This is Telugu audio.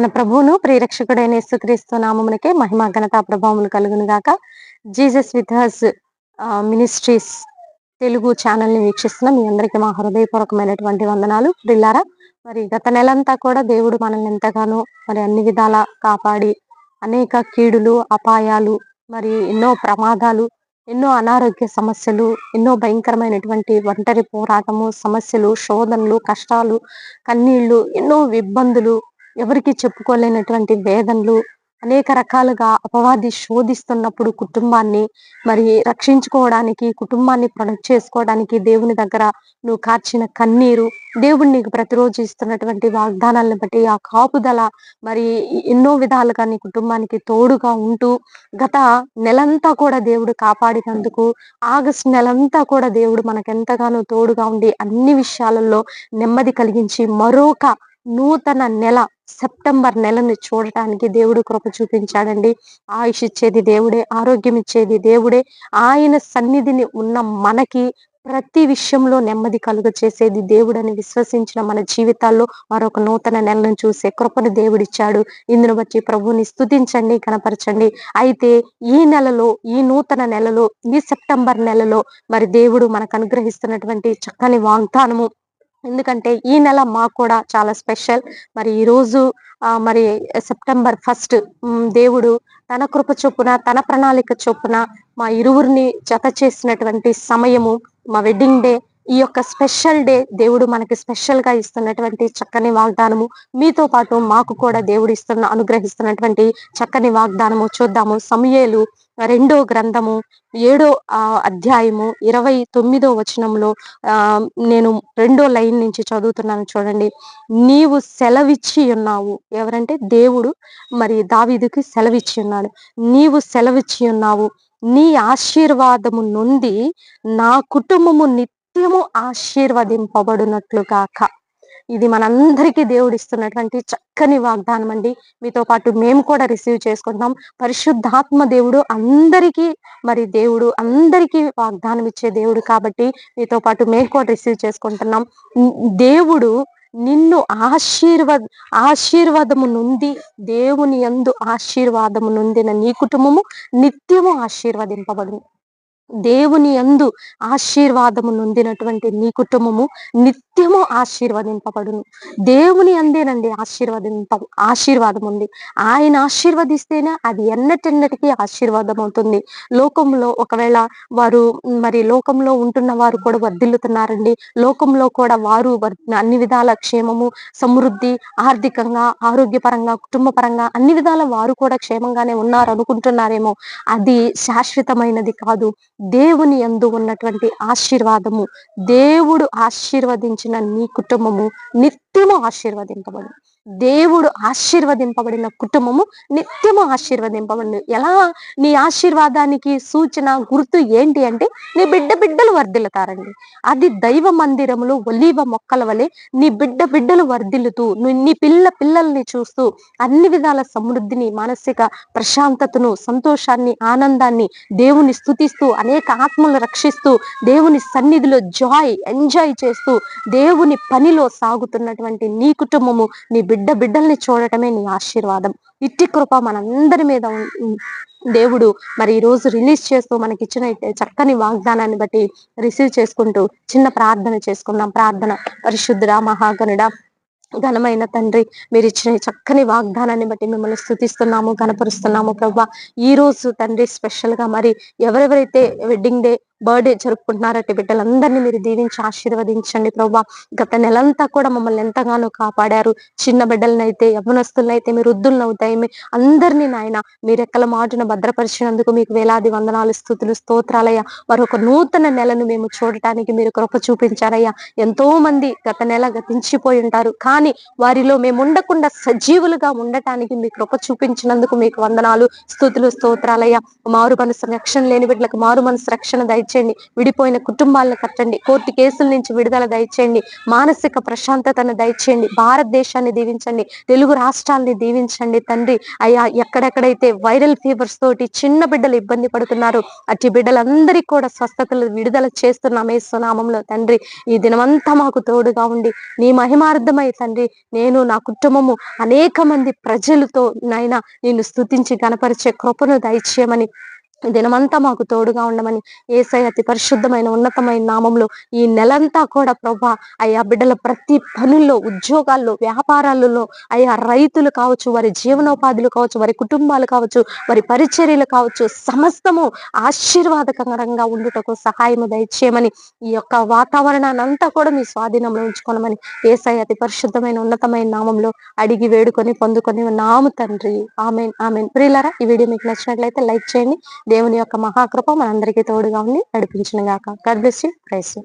మన ప్రభువును ప్రియరక్షకుడైన యేసుక్రీస్తు నామమునకే మహిమ ఘనత ప్రభావములు కలుగును గాక. Jesus with his ministries Telugu ఛానల్ని వీక్షిస్తున్న. మీ అందరికీ మా హృదయపూర్వకమైనటువంటి వందనాలు. ప్రిల్లారా మరి గత నెలంతా కూడా దేవుడు మనల్ని ఎంతగానో మరి అన్ని విధాల కాపాడి అనేక కీడులు అపాయాలు మరి ఎన్నో ప్రమాదాలు ఎన్నో అనారోగ్య సమస్యలు ఎన్నో భయంకరమైనటువంటి ఒంటరి పోరాటము సమస్యలు శోధనలు కష్టాలు కన్నీళ్ళు ఎన్నో ఇబ్బందులు ఎవరికి చెప్పుకోలేనటువంటి వేదనలు అనేక రకాలుగా అపవాది శోధిస్తున్నప్పుడు కుటుంబాన్ని మరి రక్షించుకోవడానికి కుటుంబాన్ని ప్రొటెక్ట్ చేసుకోవడానికి దేవుని దగ్గర నువ్వు కార్చిన కన్నీరు దేవుడు నీకు ప్రతిరోజు ఇస్తున్నటువంటి వాగ్దానాలను బట్టి ఆ కాపుదల మరి ఎన్నో విధాలుగా నీ కుటుంబానికి తోడుగా ఉంటూ గత నెలంతా కూడా దేవుడు కాపాడినందుకు ఆగస్ట్ నెలంతా కూడా దేవుడు మనకెంతగానో తోడుగా ఉండి అన్ని విషయాలలో నెమ్మది కలిగించి మరొక నూతన నెల సెప్టెంబర్ నెలను చూడటానికి దేవుడు కృప చూపించాడండి. ఆయుష్ ఇచ్చేది దేవుడే ఆరోగ్యం ఇచ్చేది దేవుడే. ఆయన సన్నిధిని ఉన్న మనకి ప్రతి విషయంలో నెమ్మది కలుగ చేసేది దేవుడని విశ్వసించిన మన జీవితాల్లో మరొక నూతన నెలను చూసే కృపను దేవుడిచ్చాడు. ఇందును బట్టి ప్రభుని స్థుతించండి కనపరచండి అయితే ఈ నెలలో ఈ నూతన నెలలో ఈ సెప్టెంబర్ నెలలో మరి దేవుడు మనకు అనుగ్రహిస్తున్నటువంటి చక్కని వాగ్దానము ఎందుకంటే ఈ నెల మాకు కూడా చాలా స్పెషల్. మరి ఈ రోజు మరి సెప్టెంబర్ ఫస్ట్ దేవుడు తన కృప చొప్పున తన ప్రణాళిక చొప్పున మా ఇరువురిని జత చేసినటువంటి సమయము మా వెడ్డింగ్ డే ఈ యొక్క స్పెషల్ డే దేవుడు మనకి స్పెషల్గా ఇస్తున్నటువంటి చక్కని వాగ్దానము. మీతో పాటు మాకు కూడా దేవుడు ఇస్తున్న అనుగ్రహిస్తున్నటువంటి చక్కని వాగ్దానము చూద్దాము. సమయలు రెండో గ్రంథము ఏడో అధ్యాయము ఇరవై తొమ్మిదో వచనంలో నేను రెండో లైన్ నుంచి చదువుతున్నాను చూడండి. నీవు సెలవిచ్చి ఉన్నావు. ఎవరంటే దేవుడు మరి దావీదుకి సెలవిచ్చి ఉన్నాడు. నీవు సెలవిచ్చి ఉన్నావు. నీ ఆశీర్వాదము నుండి నా కుటుంబము నిత్యము ఆశీర్వదింపబడినట్లు కాక ఇది మనందరికీ దేవుడు ఇస్తున్నటువంటి చక్కని వాగ్దానం అండి. మీతో పాటు మేము కూడా రిసీవ్ చేసుకుంటాం పరిశుద్ధాత్మ దేవుడు అందరికీ మరి దేవుడు అందరికీ వాగ్దానం ఇచ్చే దేవుడు కాబట్టి మీతో పాటు మేము కూడా రిసీవ్ చేసుకుంటున్నాం. దేవుడు నిన్ను ఆశీర్వాద ఆశీర్వాదము నుండి దేవుని ఎందు ఆశీర్వాదము నుండిన నీ కుటుంబము నిత్యము ఆశీర్వదింపబడింది దేవుని అందు ఆశీర్వాదము నొందినటువంటి నీ కుటుంబము నిత్యము ఆశీర్వదింపబడును. దేవుని అందేనండి ఆశీర్వదింప ఆశీర్వాదం ఉంది. ఆయన ఆశీర్వదిస్తేనే అది ఎన్నటెన్నటికీ ఆశీర్వాదం అవుతుంది లోకంలో ఒకవేళ వారు మరి లోకంలో ఉంటున్న వారు కూడా వర్ధిల్లుతున్నారండి. లోకంలో కూడా వారు అన్ని విధాల క్షేమము సమృద్ధి ఆర్థికంగా ఆరోగ్యపరంగా కుటుంబ పరంగా అన్ని విధాల వారు కూడా క్షేమంగానే ఉన్నారు అనుకుంటున్నారేమో అది శాశ్వతమైనది కాదు. దేవుని ఎందు ఉన్నటువంటి ఆశీర్వాదము. దేవుడు ఆశీర్వదించిన నీ కుటుంబము నిత్యము ఆశీర్వదింపబడు. దేవుడు ఆశీర్వదింపబడిన కుటుంబము నిత్యము ఆశీర్వదింపబడి. ఎలా? నీ ఆశీర్వాదానికి సూచన గుర్తు ఏంటి అంటే నీ బిడ్డ బిడ్డలు వర్ధిల్లుతారండి. అది దైవ మందిరములు ఒలీవ మొక్కల వలె నీ బిడ్డ బిడ్డలు వర్ధిల్లుతూ నీ పిల్ల పిల్లల్ని చూస్తూ అన్ని విధాల సమృద్ధిని మానసిక ప్రశాంతతను సంతోషాన్ని ఆనందాన్ని దేవుని స్థుతిస్తూ అనేక ఆత్మలు రక్షిస్తూ దేవుని సన్నిధిలో జాయ్ ఎంజాయ్ చేస్తూ దేవుని పనిలో సాగుతున్నట్టు ఉన్నటువంటి నీ కుటుంబము నీ బిడ్డ బిడ్డల్ని చూడటమే నీ ఆశీర్వాదం. ఇట్టి కృప మనందరి మీద దేవుడు మరి ఈ రోజు రిలీజ్ చేస్తూ మనకి ఇచ్చిన చక్కని వాగ్దానాన్ని బట్టి రిసీవ్ చేసుకుంటూ చిన్న ప్రార్థన చేసుకుందాం. ప్రార్థన పరిశుద్ధుడ మహాగనుడ ఘనమైన తండ్రి మీరు ఇచ్చిన చక్కని వాగ్దానాన్ని బట్టి మిమ్మల్ని స్థుతిస్తున్నాము కనపరుస్తున్నాము ప్రభా. ఈ రోజు తండ్రి స్పెషల్గా మరి ఎవరెవరైతే వెడ్డింగ్ డే బర్త్డే జరుపుకుంటున్నారట బిడ్డలందరినీ మీరు దీవించి ఆశీర్వదించండి ప్రభా. గత నెలంతా కూడా మమ్మల్ని ఎంతగానో కాపాడారు. చిన్న బిడ్డలనైతే యవనస్తులనైతే మీరు వృద్ధులనవుతాయి అందరినీ నాయన మీరెక్కల మాటను భద్రపరిచినందుకు మీకు వేలాది వందనాలు స్థుతులు స్తోత్రాలయ్యా. మరొక నూతన నెలను మేము చూడటానికి మీరు కృప చూపించారయ్యా. ఎంతో మంది గత నెల గతించిపోయి ఉంటారు. కానీ వారిలో మేము ఉండకుండా సజీవులుగా ఉండటానికి మీ కృప చూపించినందుకు మీకు వందనాలు స్థుతులు స్తోత్రాలయ్యా. మారు మనసు రక్షణ లేని బిడ్డలకు మారు మనసు రక్షణ దయచేసి దయచేయండి. విడిపోయిన కుటుంబాలను కట్టండి. కోర్టు కేసుల నుంచి విడుదల దయచేయండి. మానసిక ప్రశాంతతను దయచేయండి. భారతదేశాన్ని దీవించండి. తెలుగు రాష్ట్రాల్ని దీవించండి తండ్రి. అయ్యా ఎక్కడెక్కడైతే వైరల్ ఫీవర్స్ తోటి చిన్న బిడ్డలు ఇబ్బంది పడుతున్నారు అట్టి బిడ్డలందరికీ కూడా స్వస్థతలు విడుదల చేస్తున్నాం ఏసునామంలో తండ్రి. ఈ దినమంతా మాకు తోడుగా ఉండి నీ మహిమార్థమై తండ్రి నేను నా కుటుంబము అనేక మంది ప్రజలతో నైనా నిన్ను స్థుతించి గణపరిచే కృపను దయచేయమని దినమంతా మాకు తోడుగా ఉండమని ఏసై అతి పరిశుద్ధమైన ఉన్నతమైన నామంలో ఈ నెలంతా కూడా ప్రభా అయ్యా బిడ్డల ప్రతి పనుల్లో ఉద్యోగాల్లో వ్యాపారాలలో అయ్యా రైతులు కావచ్చు వారి జీవనోపాధులు కావచ్చు వారి కుటుంబాలు కావచ్చు వారి పరిచర్యలు కావచ్చు సమస్తము ఆశీర్వాదకరంగా ఉండుటకు సహాయము దయచేయమని ఈ యొక్క వాతావరణాన్ని అంతా కూడా మీ స్వాధీనంలో ఉంచుకోనమని ఏసై అతి పరిశుద్ధమైన ఉన్నతమైన నామంలో అడిగి వేడుకొని పొందుకొని నాము తండ్రి. Amen amen. ప్రియులరా ఈ వీడియో మీకు నచ్చినట్లయితే లైక్ చేయండి దేవుని యొక్క మహాకృప మనందరికీ తోడుగా ఉండి నడిపించిన గాక God bless you praise you